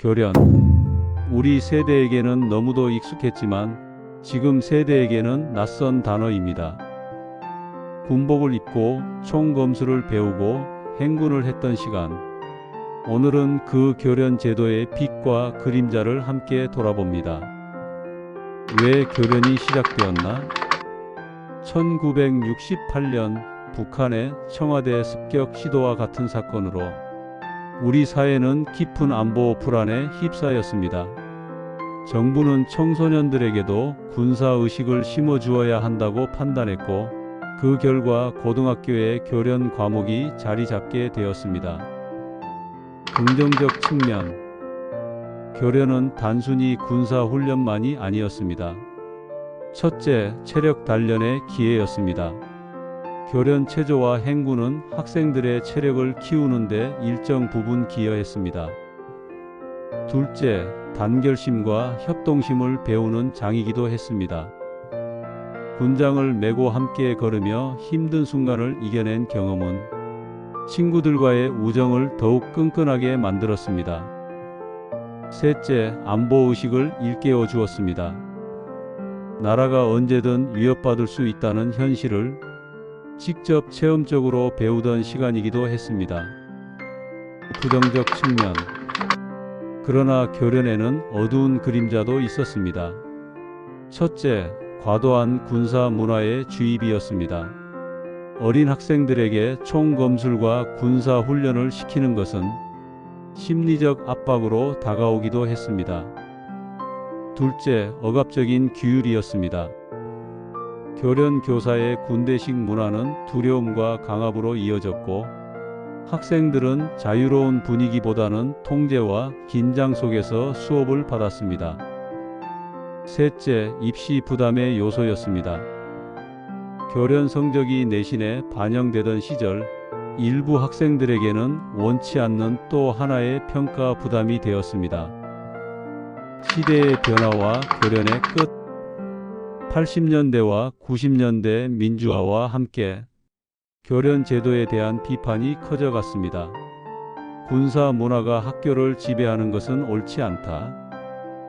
교련. 우리 세대에게는 너무도 익숙했지만 지금 세대에게는 낯선 단어입니다. 군복을 입고 총검수를 배우고 행군을 했던 시간. 오늘은 그 교련 제도의 빛과 그림자를 함께 돌아봅니다. 왜 교련이 시작되었나? 1968년 북한의 청와대 습격 시도와 같은 사건으로 우리 사회는 깊은 안보 불안에 휩싸였습니다. 정부는 청소년들에게도 군사의식을 심어주어야 한다고 판단했고, 그 결과 고등학교의 교련 과목이 자리 잡게 되었습니다. 긍정적 측면. 교련은 단순히 군사훈련만이 아니었습니다. 첫째, 체력 단련의 기회였습니다. 교련 체조와 행군은 학생들의 체력을 키우는데 일정 부분 기여했습니다. 둘째, 단결심과 협동심을 배우는 장이기도 했습니다. 군장을 메고 함께 걸으며 힘든 순간을 이겨낸 경험은 친구들과의 우정을 더욱 끈끈하게 만들었습니다. 셋째, 안보의식을 일깨워 주었습니다. 나라가 언제든 위협받을 수 있다는 현실을 직접 체험적으로 배우던 시간이기도 했습니다. 부정적 측면. 그러나 교련에는 어두운 그림자도 있었습니다. 첫째, 과도한 군사 문화의 주입이었습니다. 어린 학생들에게 총검술과 군사 훈련을 시키는 것은 심리적 압박으로 다가오기도 했습니다. 둘째, 억압적인 규율이었습니다. 교련 교사의 군대식 문화는 두려움과 강압으로 이어졌고 학생들은 자유로운 분위기보다는 통제와 긴장 속에서 수업을 받았습니다. 셋째, 입시 부담의 요소였습니다. 교련 성적이 내신에 반영되던 시절 일부 학생들에게는 원치 않는 또 하나의 평가 부담이 되었습니다. 시대의 변화와 교련의 끝 80년대와 90년대 민주화와 함께 교련 제도에 대한 비판이 커져갔습니다. 군사 문화가 학교를 지배하는 것은 옳지 않다.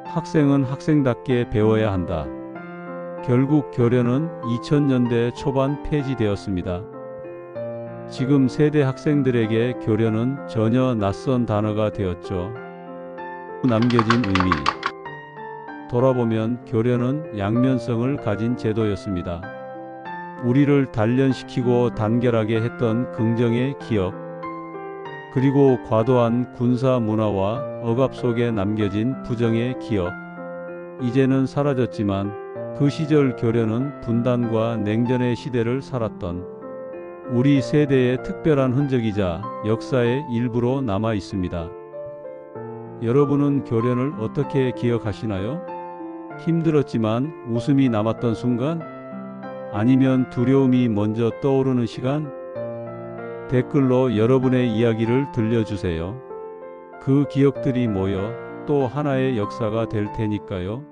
학생은 학생답게 배워야 한다. 결국 교련은 2000년대 초반 폐지되었습니다. 지금 세대 학생들에게 교련은 전혀 낯선 단어가 되었죠. 남겨진 의미. 돌아보면 교련은 양면성을 가진 제도였습니다. 우리를 단련시키고 단결하게 했던 긍정의 기억, 그리고 과도한 군사 문화와 억압 속에 남겨진 부정의 기억. 이제는 사라졌지만 그 시절 교련은 분단과 냉전의 시대를 살았던 우리 세대의 특별한 흔적이자 역사의 일부로 남아 있습니다. 여러분은 교련을 어떻게 기억하시나요? 힘들었지만 웃음이 남았던 순간? 아니면 두려움이 먼저 떠오르는 시간? 댓글로 여러분의 이야기를 들려주세요. 그 기억들이 모여 또 하나의 역사가 될 테니까요.